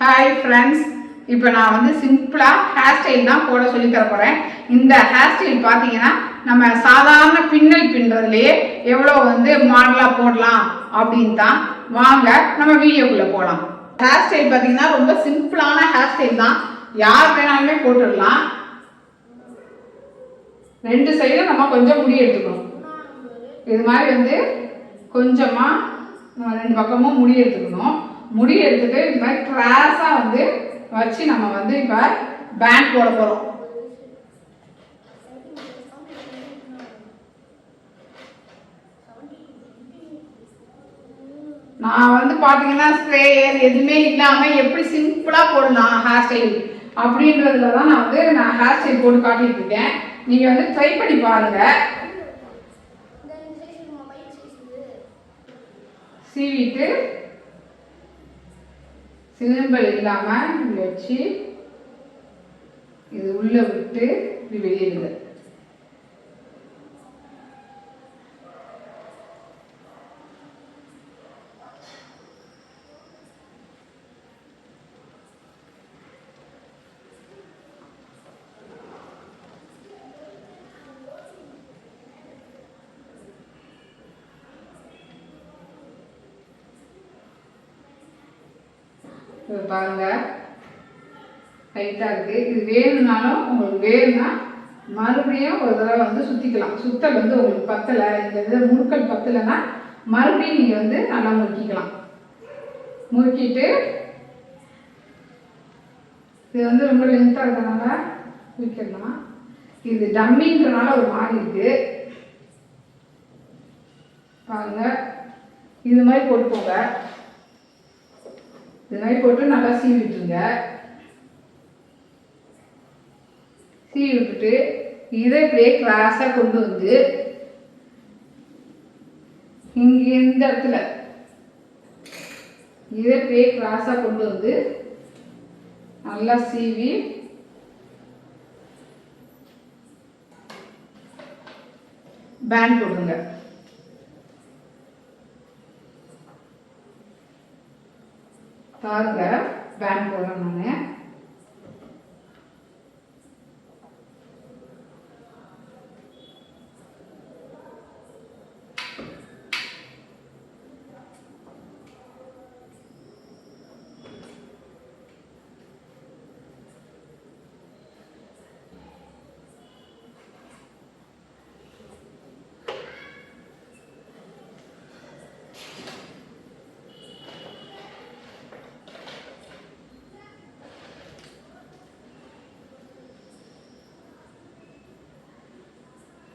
Hi friends இப்போ நான் வந்து சிம்பிளாக ஹேர் ஸ்டைல் தான் போட சொல்லி தர போகிறேன் இந்த ஹேர் ஸ்டைல் பார்த்தீங்கன்னா நம்ம சாதாரண பின்னல் பின்னுறதுலேயே எவ்வளோ வந்து மாடலாக போடலாம் அப்படின்னு தான் வாங்க நம்ம வீடியோக்குள்ளே போகலாம் ஹேர் ஸ்டைல் பார்த்தீங்கன்னா ரொம்ப சிம்பிளான ஹேர் ஸ்டைல் தான். யார் வேணாலுமே போட்டுடலாம். ரெண்டு சைடும் நம்ம கொஞ்சம் முடி எடுத்துக்கணும். இது மாதிரி வந்து கொஞ்சமாக நம்ம ரெண்டு பக்கமும் முடி எடுத்துக்கணும். முடி எடுத்துட்டு இது மாதிரி கிராஸாக வந்து வச்சு நம்ம வந்து இப்போ பேண்ட் போட போகிறோம் நான் வந்து பார்த்தீங்கன்னா ஸ்ப்ரேயர் எதுவுமே இல்லாமல் எப்படி சிம்பிளாக போடலாம் ஹேர் ஸ்டைல் அப்படின்றதுல தான் நான் வந்து நான் ஹேர் ஸ்டைல் போட்டு காட்டிட்டு இருக்கேன். நீங்கள் வந்து ட்ரை பண்ணி பாருங்கள் சீவிட்டு சிலம்பல் இல்லாமல் இப்படி வச்சு இது உள்ளே விட்டு இப்படி வெளியிடுது இது பாருங்க. டைட்டாக இருக்குது இது வேணும்னாலும் உங்களுக்கு வேணும்னா மறுபடியும் ஒரு தடவை வந்து சுற்றிக்கலாம் சுத்தல் வந்து உங்களுக்கு பத்தலை. இந்த இது முறுக்கல் பத்தலைன்னா மறுபடியும் நீங்கள் வந்து நல்லா முறுக்கிக்கலாம். முறுக்கிட்டு இது வந்து ரொம்ப லென்த்தாக இருக்கிறதுனால முறுக்கிடலாம். இது டம்மின்றனால ஒரு மாதிரி இருக்குது பாருங்க. இது மாதிரி போட்டுக்கோங்க. இது மாதிரி போட்டு நல்லா சீவி விட்டுருங்க. சீவி விட்டுட்டு இதை இப்படியே கிளாஸாக கொண்டு வந்து இங்கே இந்த இடத்துல இதை இப்படியே கிளாஸாக கொண்டு வந்து நல்லா சீவி பேண்ட் போடுங்க பாருங்க வேன் போகிறேன் நான்.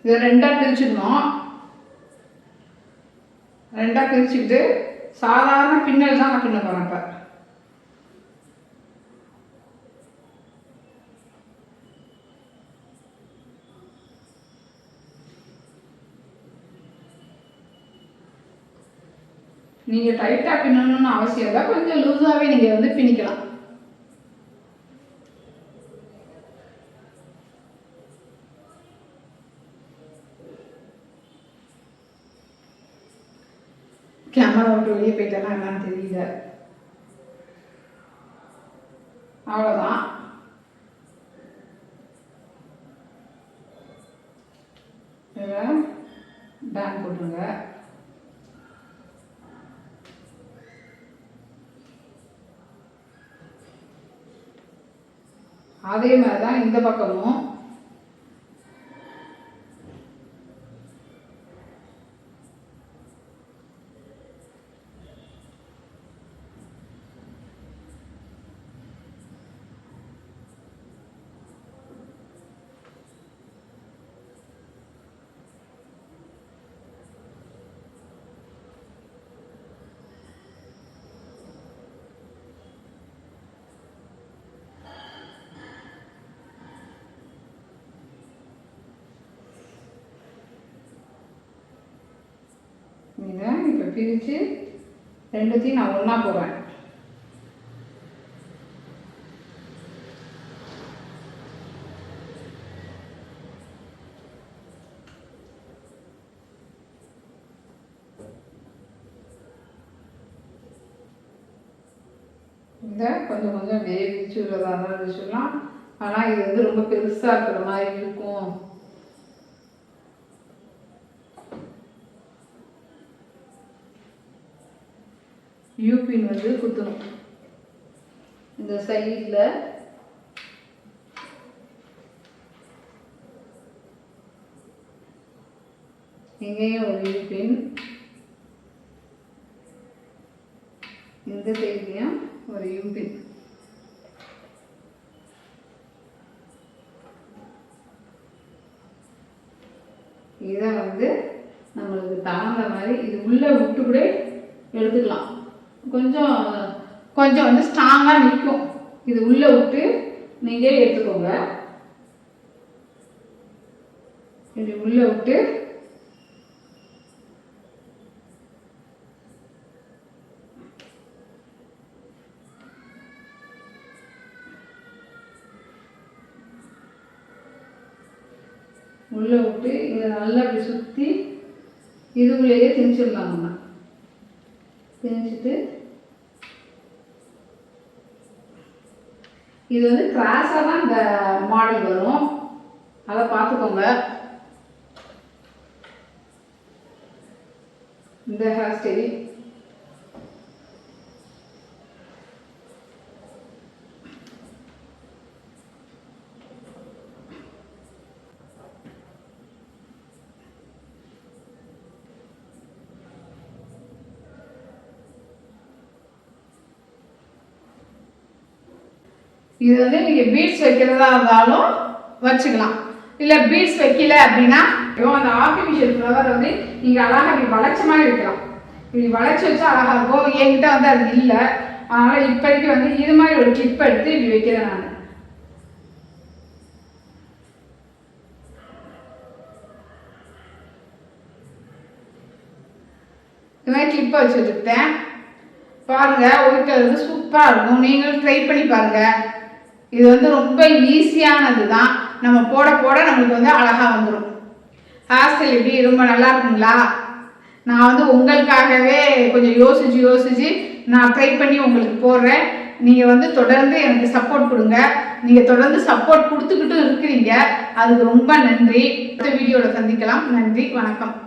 இதை ரெண்டாக பிரிச்சிடணும். ரெண்டாக பிரிச்சுக்கிட்டு சாதாரண பின்னல் தான் நான் பின்ன போகிறேன் இப்போ. நீங்கள் டைட்டாக பின்னணும்னு அவசியம் இல்லை. கொஞ்சம் லூஸாகவே நீங்கள் வந்து பின்னிக்கலாம். கேமரா விட்டு வெளியே போயிட்டேன்னா என்னன்னு தெரியல அவ்வளோதான் இதில் பேன் போட்டுருங்க. அதே மாதிரி தான் இந்த பக்கமும் இதை இப்போ பிரித்து ரெண்டுத்தையும் நான் ஒன்றா போடுறேன் இந்த கொஞ்சம் கொஞ்சம் வேவிச்சு விரிச்சு விடுறதா இருந்தாலும் ஆனால் இது வந்து ரொம்ப பெருசாக இருக்கிற மாதிரி இருக்கும். யூபின் வந்து குத்தணும். இந்த சைடில் இங்கேயும் ஒரு யூபின். இந்த சைட்லேயும் ஒரு யூபின். இதை வந்து நம்மளுக்கு தகுந்த மாதிரி இது உள்ளே விட்டு கூட எடுத்துக்கலாம். கொஞ்சம் கொஞ்சம் வந்து ஸ்ட்ராங்காக நிற்கும் இது உள்ளே விட்டு நீங்களே எடுத்துக்கோங்க. கொஞ்சம் உள்ளே விட்டு. உள்ளே விட்டு இதை நல்லா அப்படி சுற்றி இதுக்குள்ளேயே திணிச்சிடலாம் பிரிஞ்சுட்டு இது வந்து கிராஸாக தான் இந்த மாடல் வரும். அதை பார்த்துக்கோங்க. இந்த ஹேர் ஸ்டைல் இது வந்து நீங்கள் பீட்ஸ் வைக்கிறதா இருந்தாலும் வச்சுக்கலாம். இல்லை பீட்ஸ் வைக்கல அப்படின்னா அந்த ஆர்டிஃபிஷியல் ஃப்ளவர் வந்து நீங்கள் அழகாக இப்படி வளைச்ச மாதிரி வைக்கலாம். இப்படி வளைச்சி வச்சா அழகாக இருக்கும். என்கிட்ட வந்து அது இல்லை. அதனால் இப்போதைக்கு வந்து இது மாதிரி ஒரு கிளிப் எடுத்து இப்படி வைக்கிறேன் நான். இது மாதிரி கிளிப்பை வச்சு வச்சுக்கிட்டேன். பாருங்கள் ஒயிட் கலர் சூப்பராக இருக்கும். நீங்களும் ட்ரை பண்ணி பாருங்கள் இது வந்து ரொம்ப ஈஸியானது தான். நம்ம போட போட நம்மளுக்கு வந்து அழகாக வந்துடும் ஹாஸ்டல் எப்படி? ரொம்ப நல்லா இருக்குங்களா? நான் வந்து உங்களுக்காகவே கொஞ்சம் யோசிச்சு யோசிச்சு நான் ட்ரை பண்ணி உங்களுக்கு போடுறேன். நீங்கள் வந்து தொடர்ந்து எனக்கு சப்போர்ட் கொடுங்க. நீங்கள் தொடர்ந்து சப்போர்ட் கொடுத்துக்கிட்டும் இருக்கிறீங்க. அதுக்கு ரொம்ப நன்றி. அடுத்த வீடியோவில் சந்திக்கலாம். நன்றி. வணக்கம்.